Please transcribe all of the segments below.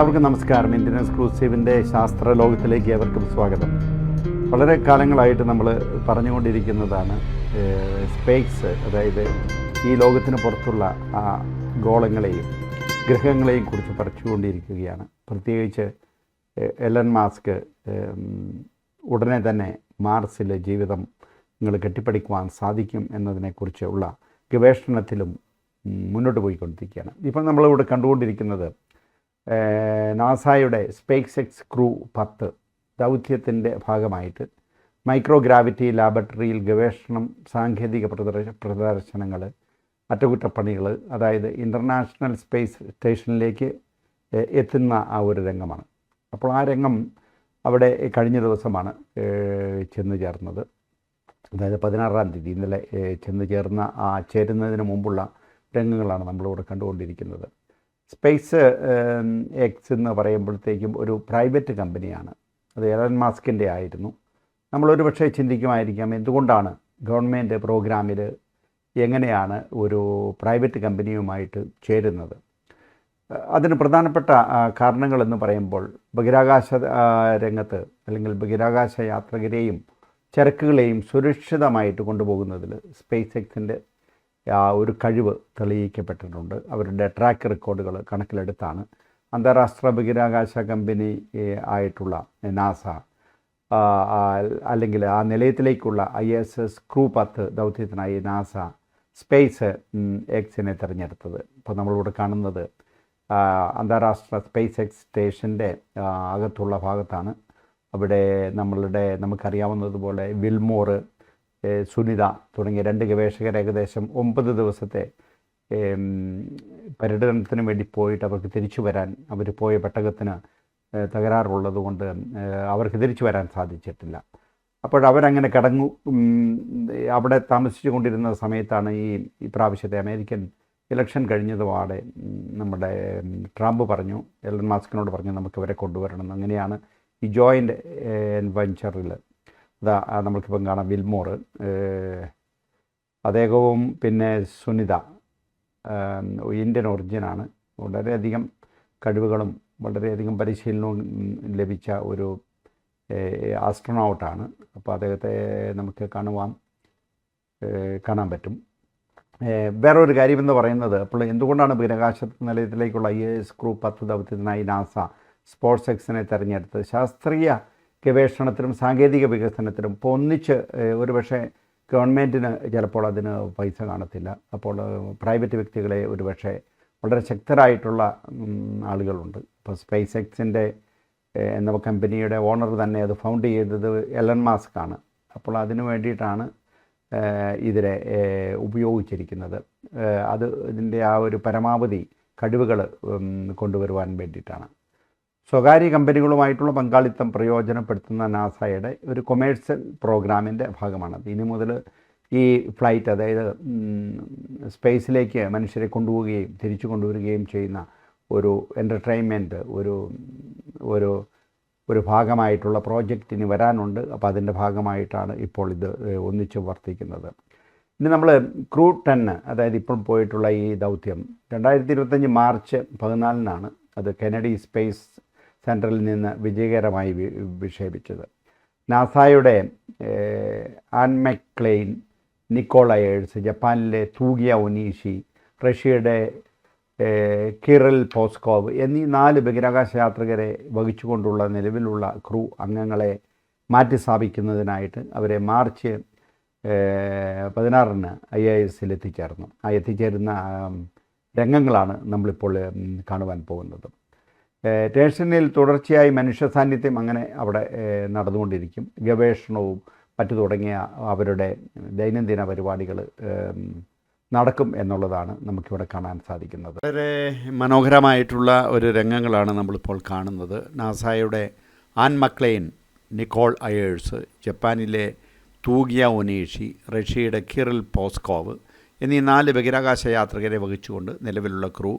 എല്ലാവർക്കും നമസ്കാരം. ഇന്ത്യൻ എക്സ്ക്ലൂസീവിന്റെ ശാസ്ത്ര ലോകത്തിലേക്ക് ഏവർക്കും സ്വാഗതം. വളരെ കാലങ്ങളായിട്ട് നമ്മൾ പറഞ്ഞുകൊണ്ടിരിക്കുന്നതാണ് സ്പേസ് അതായത് ഈ ലോകത്തിന് പുറത്തുള്ള ആ ഗോളങ്ങളെയും ഗ്രഹങ്ങളെയും കുറിച്ച് പഠിച്ചുകൊണ്ടിരിക്കുകയാണ് പ്രത്യേകിച്ച് എലൻ മാസ്ക് ഉടനെ തന്നെ മാർസിൽ ജീവിതം നിങ്ങൾ കെട്ടിപ്പടിക്കുവാൻ സാധിക്കും എന്നതിനെക്കുറിച്ചുള്ള ഗവേഷണത്തിലും മുന്നോട്ട് പോയിക്കൊണ്ടിരിക്കുകയാണ്. ഇപ്പം നമ്മളിവിടെ കണ്ടുകൊണ്ടിരിക്കുന്നത് നാസായുടെ സ്പേസ് എക്സ് ക്രൂ പത്ത് ദൗത്യത്തിന്റെ ഭാഗമായിട്ട് മൈക്രോഗ്രാവിറ്റി ലാബറട്ടറിയിൽ ഗവേഷണം സാങ്കേതിക പ്രദർശ പ്രദർശനങ്ങൾ അറ്റകുറ്റപ്പണികൾ അതായത് ഇന്റർനാഷണൽ സ്പേസ് സ്റ്റേഷനിലേക്ക് എത്തുന്ന ആ ഒരു രംഗമാണ്. അപ്പോൾ ആ രംഗം അവിടെ കഴിഞ്ഞ ദിവസമാണ് ചെന്ന് ചേർന്നത്. അതായത് പതിനാറാം തീയതി ഇന്നലെ ചെന്ന് ചേർന്ന ആ ചേരുന്നതിന് മുമ്പുള്ള രംഗങ്ങളാണ് നമ്മളിവിടെ കണ്ടുകൊണ്ടിരിക്കുന്നത്. സ്പേസ് എക്സ് എന്ന് പറയുമ്പോഴത്തേക്കും ഒരു പ്രൈവറ്റ് കമ്പനിയാണ്. അത് എലൻ മാസ്കിന്റെ ആയിരുന്നു. നമ്മളൊരു പക്ഷേ ചിന്തിക്കുമായിരിക്കാം എന്തുകൊണ്ടാണ് ഗവൺമെന്റ് പ്രോഗ്രാമിൽ എങ്ങനെയാണ് ഒരു പ്രൈവറ്റ് കമ്പനിയുമായിട്ട് ചേരുന്നത്? അതിന് പ്രധാനപ്പെട്ട കാരണങ്ങളെന്ന് പറയുമ്പോൾ ബഹിരാകാശ രംഗത്ത് അല്ലെങ്കിൽ ബഹിരാകാശ യാത്രികരെയും ചരക്കുകളെയും സുരക്ഷിതമായിട്ട് കൊണ്ടുപോകുന്നതിൽ സ്പേസ് എക്സിന്റെ ആ ഒരു കഴിവ് തെളിയിക്കപ്പെട്ടിട്ടുണ്ട്. അവരുടെ ട്രാക്ക് റെക്കോർഡുകൾ കണക്കിലെടുത്താണ്. അന്താരാഷ്ട്ര ബഹിരാകാശ കമ്പനി ആയിട്ടുള്ള നാസ അല്ലെങ്കിൽ ആ നിലയത്തിലേക്കുള്ള ഐ എസ് എസ് ക്രൂ പത്ത് ദൗത്യത്തിനായി നാസ സ്പേസ് എക്സിനെ തിരഞ്ഞെടുത്തത്. ഇപ്പോൾ നമ്മളിവിടെ കാണുന്നത് അന്താരാഷ്ട്ര സ്പേസ് എക്സ് സ്റ്റേഷന്റെ അകത്തുള്ള ഭാഗത്താണ്. അവിടെ നമ്മളുടെ നമുക്കറിയാവുന്നതുപോലെ വിൽമോർ സുനിത തുടങ്ങിയ രണ്ട് ഗവേഷകർ ഏകദേശം ഒമ്പത് ദിവസത്തെ പര്യടനത്തിന് വേണ്ടി പോയിട്ട് അവർക്ക് തിരിച്ചു വരാൻ അവർ പോയ പെട്ടകത്തിന് തകരാറുള്ളത് കൊണ്ട് അവർക്ക് തിരിച്ചു വരാൻ സാധിച്ചിട്ടില്ല അപ്പോൾ കടങ്ങു അവിടെ താമസിച്ചു കൊണ്ടിരുന്ന സമയത്താണ് ഈ ഇപ്രാവശ്യത്തെ പ്രാവശ്യത്തെ അമേരിക്കൻ ഇലക്ഷൻ കഴിഞ്ഞതുപാടെ നമ്മുടെ ട്രംപ് പറഞ്ഞു എലൻ മാസ്കിനോട് പറഞ്ഞു നമുക്ക് ഇവരെ കൊണ്ടുവരണം. അങ്ങനെയാണ് ഈ ജോയിന്റ് വെഞ്ചറിൽ അതാ നമ്മൾക്കിപ്പം കാണാം വിൽമോർ. അദ്ദേഹവും പിന്നെ സുനിത ഇന്ത്യൻ ഒറിജിനാണ് വളരെയധികം കഴിവുകളും വളരെയധികം പരിശീലനവും ലഭിച്ച ഒരു ആസ്ട്രോണൗട്ടാണ് അപ്പോൾ അദ്ദേഹത്തെ നമുക്ക് കാണുവാൻ കാണാൻ പറ്റും. വേറൊരു കാര്യമെന്ന് പറയുന്നത് അപ്പോൾ എന്തുകൊണ്ടാണ് ബഹിരാകാശ നിലയത്തിലേക്കുള്ള ഐ എസ് ക്രൂ പത്ത് ദൗത്യത്തിനായി നാസ സ്പോർട്സ് എക്സിനെ തിരഞ്ഞെടുത്തത്. ശാസ്ത്രീയ ഗവേഷണത്തിനും സാങ്കേതിക വികസനത്തിനും ഇപ്പോൾ ഒന്നിച്ച് ഒരുപക്ഷെ ഒരു പക്ഷേ ഗവൺമെന്റിന് ചിലപ്പോൾ അതിന് പൈസ കാണത്തില്ല. അപ്പോൾ പ്രൈവറ്റ് വ്യക്തികളെ ഒരു പക്ഷേ വളരെ ശക്തരായിട്ടുള്ള ആളുകളുണ്ട്. ഇപ്പോൾ സ്പേസ് എക്സിന്റെ എന്ന കമ്പനിയുടെ ഓണർ തന്നെ അത് ഫൗണ്ട് ചെയ്തത് എലൻ മാസ്ക് ആണ് അപ്പോൾ അതിനു വേണ്ടിയിട്ടാണ് ഇതിനെ ഉപയോഗിച്ചിരിക്കുന്നത്. അത് ഇതിന്റെ ആ ഒരു പരമാവധി കഴിവുകൾ കൊണ്ടുവരുവാൻ വേണ്ടിയിട്ടാണ്. സ്വകാര്യ കമ്പനികളുമായിട്ടുള്ള പങ്കാളിത്തം പ്രയോജനപ്പെടുത്തുന്ന നാസയുടെ ഒരു കൊമേഴ്സ്യൽ പ്രോഗ്രാമിന്റെ ഭാഗമാണത് ഇനി മുതൽ ഈ ഫ്ലൈറ്റ് അതായത് സ്പേസിലേക്ക് മനുഷ്യരെ കൊണ്ടുപോവുകയും തിരിച്ചു കൊണ്ടുവരികയും ചെയ്യുന്ന ഒരു എന്റർടൈൻമെന്റ് ഒരു ഒരു ഒരു ഭാഗമായിട്ടുള്ള പ്രോജക്റ്റിന് വരാനുണ്ട്. അപ്പോൾ അതിന്റെ ഭാഗമായിട്ടാണ് ഇപ്പോൾ ഇത് ഒന്നിച്ചു ഒന്നിച്ച് വർത്തിക്കുന്നത്. ഇനി നമ്മൾ ക്രൂ ടെന്ന് അതായത് ഇപ്പോൾ പോയിട്ടുള്ള ഈ ദൗത്യം. രണ്ടായിരത്തി ഇരുപത്തഞ്ച് മാർച്ച് പതിനാലിനാണ് അത് കെനഡി സ്പേസ് സെന്ററിൽ നിന്ന് വിജയകരമായി വിക്ഷേപിച്ചത്. നാസായുടെ ആൻമെക്ലെയിൻ നിക്കോളയേഴ്സ് ജപ്പാനിലെ തൂഗിയ ഒനീഷി റഷ്യയുടെ കിറൽ പോസ്കോവ് എന്നീ നാല് ബഹിരാകാശ യാത്രികരെ വഹിച്ചുകൊണ്ടുള്ള നിലവിലുള്ള ക്രൂ അംഗങ്ങളെ മാറ്റി സ്ഥാപിക്കുന്നതിനായിട്ട് അവരെ മാർച്ച് പതിനാറിന് ഐ എ എസിൽ എത്തിച്ചേർന്നു. ആ എത്തിച്ചേരുന്ന രംഗങ്ങളാണ് നമ്മളിപ്പോൾ കാണുവാൻ പോകുന്നത്. സ്റ്റേഷനിൽ തുടർച്ചയായി മനുഷ്യ സാന്നിധ്യം അങ്ങനെ അവിടെ നടന്നുകൊണ്ടിരിക്കും. ഗവേഷണവും മറ്റു തുടങ്ങിയ അവരുടെ ദൈനംദിന പരിപാടികൾ നടക്കും എന്നുള്ളതാണ് നമുക്കിവിടെ കാണാൻ സാധിക്കുന്നത്. വളരെ മനോഹരമായിട്ടുള്ള ഒരു രംഗങ്ങളാണ് നമ്മളിപ്പോൾ കാണുന്നത്. നാസായുടെ ആൻ മക്ലെയിൻ നിക്കോൾ അയേഴ്സ് ജപ്പാനിലെ തൂഗിയ ഒനീഷി റഷ്യയുടെ കിറിൽ പോസ്കോവ് എന്നീ നാല് ബഹിരാകാശ യാത്രികരെ വഹിച്ചുകൊണ്ട് നിലവിലുള്ള ക്രൂ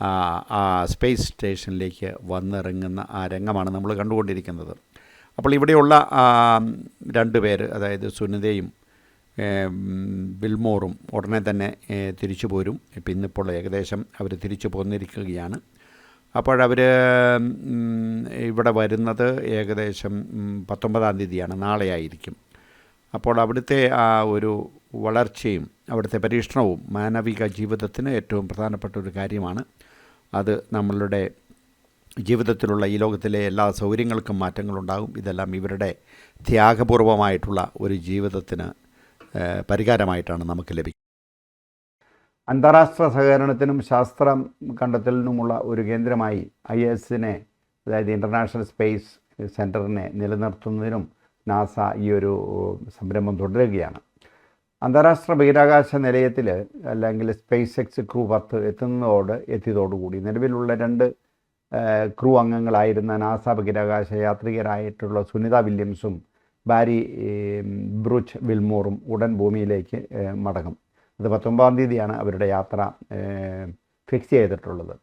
ആ, സ്പേസ് സ്റ്റേഷനിലേക്ക് വന്നിറങ്ങുന്ന ആ രംഗമാണ് നമ്മൾ കണ്ടുകൊണ്ടിരിക്കുന്നത്. അപ്പോൾ ഇവിടെയുള്ള രണ്ട് പേര് അതായത് സുനിതയും ബിൽമോറും ഉടനെ തന്നെ തിരിച്ചു പോരും. ഇപ്പം ഇന്നിപ്പോൾ ഏകദേശം അവർ തിരിച്ചു പോന്നിരിക്കുകയാണ്. അപ്പോഴവർ ഇവിടെ വരുന്നത് ഏകദേശം പത്തൊമ്പതാം തീയതിയാണ് നാളെ ആയിരിക്കും അപ്പോൾ അവിടുത്തെ ആ ഒരു വളർച്ചയും അവിടുത്തെ പരീക്ഷണവും മാനവിക ജീവിതത്തിന് ഏറ്റവും പ്രധാനപ്പെട്ട ഒരു കാര്യമാണ്. അത് നമ്മളുടെ ജീവിതത്തിലുള്ള ഈ ലോകത്തിലെ എല്ലാ സൗകര്യങ്ങൾക്കും മാറ്റങ്ങളുണ്ടാകും. ഇതെല്ലാം ഇവരുടെ ത്യാഗപൂർവമായിട്ടുള്ള ഒരു ജീവിതത്തിന് പരിഹാരമായിട്ടാണ് നമുക്ക് ലഭിക്കുന്നത്. അന്താരാഷ്ട്ര സഹകരണത്തിനും ശാസ്ത്രം കണ്ടെത്തലിനുമുള്ള ഒരു കേന്ദ്രമായി ഐ എസിനെ അതായത് ഇന്റർനാഷണൽ സ്പേസ് സെന്ററിനെ നിലനിർത്തുന്നതിനും നാസ ഈ ഒരു സംരംഭം തുടരുകയാണ്. അന്താരാഷ്ട്ര ബഹിരാകാശ നിലയത്തിൽ അല്ലെങ്കിൽ സ്പേസ് എക്സ് ക്രൂ പത്ത് എത്തുന്നതോട് എത്തിയതോടുകൂടി നിലവിലുള്ള രണ്ട് ക്രൂ അംഗങ്ങളായിരുന്ന നാസ ബഹിരാകാശ യാത്രികരായിട്ടുള്ള സുനിത വില്യംസും ബാരി ബ്രൂച്ച് വിൽമോറും ഉടൻ ഭൂമിയിലേക്ക് മടങ്ങും. അത് പത്തൊമ്പതാം തീയതിയാണ് അവരുടെ യാത്ര ഫിക്സ് ചെയ്തിട്ടുള്ളത്.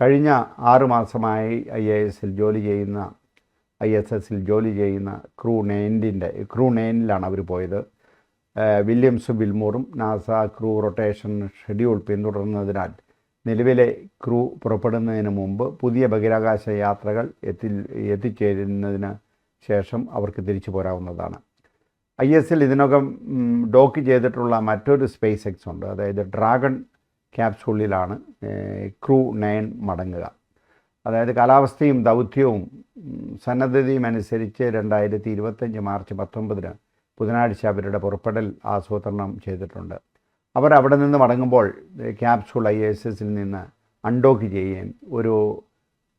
കഴിഞ്ഞ ആറുമാസമായി ഐ എ എസിൽ ജോലി ചെയ്യുന്ന ഐ എസ് എസിൽ ജോലി ചെയ്യുന്ന ക്രൂ നയന്റിന്റെ ക്രൂ നയനിലാണ് അവർ പോയത്. വില്യംസും വിൽമോറും നാസ ക്രൂ റൊട്ടേഷൻ ഷെഡ്യൂൾ പിന്തുടർന്നതിനാൽ നിലവിലെ ക്രൂ പുറപ്പെടുന്നതിന് മുമ്പ് പുതിയ ബഹിരാകാശ യാത്രകൾ എത്തി എത്തിച്ചേരുന്നതിന് ശേഷം അവർക്ക് തിരിച്ചു പോരാവുന്നതാണ്. ഐ എസിൽ ഇതിനകം ഡോക്ക് ചെയ്തിട്ടുള്ള മറ്റൊരു സ്പേസ് എക്സ് ഉണ്ട്. അതായത് ഡ്രാഗൺ ക്യാപ്സൂളിലാണ് ക്രൂ നയൻ മടങ്ങുക. അതായത് കാലാവസ്ഥയും ദൗത്യവും സന്നദ്ധതയും അനുസരിച്ച് രണ്ടായിരത്തി ഇരുപത്തഞ്ച് മാർച്ച് പത്തൊമ്പതിന് ബുധനാഴ്ച അവരുടെ പുറപ്പെടൽ ആസൂത്രണം ചെയ്തിട്ടുണ്ട്. അവർ അവിടെ നിന്ന് മടങ്ങുമ്പോൾ ക്യാപ്സൂൾ ഐ എസ് എസിൽ നിന്ന് അൺഡോക്ക് ചെയ്യുകയും ഒരു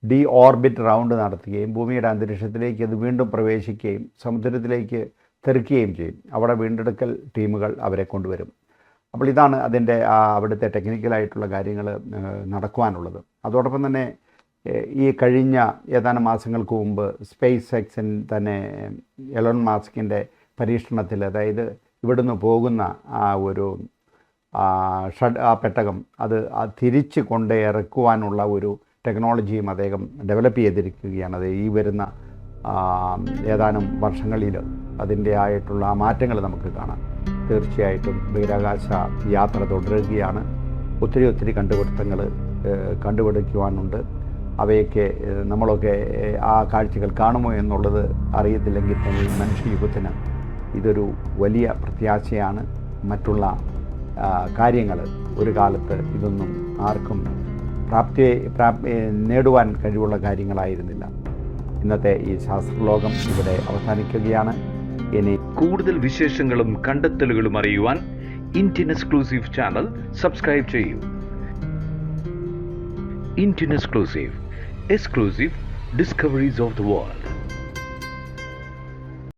ഡി ഓർബിറ്റ് റൗണ്ട് നടത്തുകയും ഭൂമിയുടെ അന്തരീക്ഷത്തിലേക്ക് അത് വീണ്ടും പ്രവേശിക്കുകയും സമുദ്രത്തിലേക്ക് തെറിക്കുകയും ചെയ്യും. അവിടെ വീണ്ടെടുക്കൽ ടീമുകൾ അവരെ കൊണ്ടുവരും. അപ്പോൾ ഇതാണ് അതിന്റെ ആ അവിടുത്തെ ടെക്നിക്കലായിട്ടുള്ള കാര്യങ്ങൾ നടക്കുവാനുള്ളത്. അതോടൊപ്പം തന്നെ ഈ കഴിഞ്ഞ ഏതാനും മാസങ്ങൾക്ക് മുമ്പ് സ്പേസ് എക്സിൻ തന്നെ എലോൺ മാസ്കിന്റെ പരീക്ഷണത്തിൽ അതായത് ഇവിടുന്ന് പോകുന്ന ആ ഒരു ഷഡ് ആ പെട്ടകം അത് തിരിച്ച് കൊണ്ട് ഇറക്കുവാനുള്ള ഒരു ടെക്നോളജിയും അദ്ദേഹം ഡെവലപ്പ് ചെയ്തിരിക്കുകയാണ്. അത് ഈ വരുന്ന ഏതാനും വർഷങ്ങളിൽ അതിന്റെ ആയിട്ടുള്ള ആ മാറ്റങ്ങൾ നമുക്ക് കാണാം. തീർച്ചയായിട്ടും ബഹിരാകാശ യാത്ര തുടരുകയാണ്. ഒത്തിരി ഒത്തിരി കണ്ടുപിടുത്തങ്ങൾ കണ്ടുപിടിക്കുവാനുണ്ട്. അവയൊക്കെ നമ്മളൊക്കെ ആ കാഴ്ചകൾ കാണുമോ എന്നുള്ളത് അറിയത്തില്ലെങ്കിൽ തന്നെ മനുഷ്യ മനുഷ്യയുഗത്തിന് ഇതൊരു വലിയ പ്രത്യാശയാണ്. മറ്റുള്ള കാര്യങ്ങൾ ഒരു കാലത്ത് ഇതൊന്നും ആർക്കും പ്രാപ്തി പ്രാപ് നേടുവാൻ കഴിവുള്ള കാര്യങ്ങളായിരുന്നില്ല. ഇന്നത്തെ ഈ ശാസ്ത്രലോകം ഇവിടെ അവസാനിക്കുകയാണ്. ഇനി കൂടുതൽ വിശേഷങ്ങളും കണ്ടെത്തലുകളും അറിയുവാൻ ഇന്ത്യൻ എക്സ്ക്ലൂസീവ് ചാനൽ സബ്സ്ക്രൈബ് ചെയ്യൂ. Indian exclusive exclusive discoveries of the world.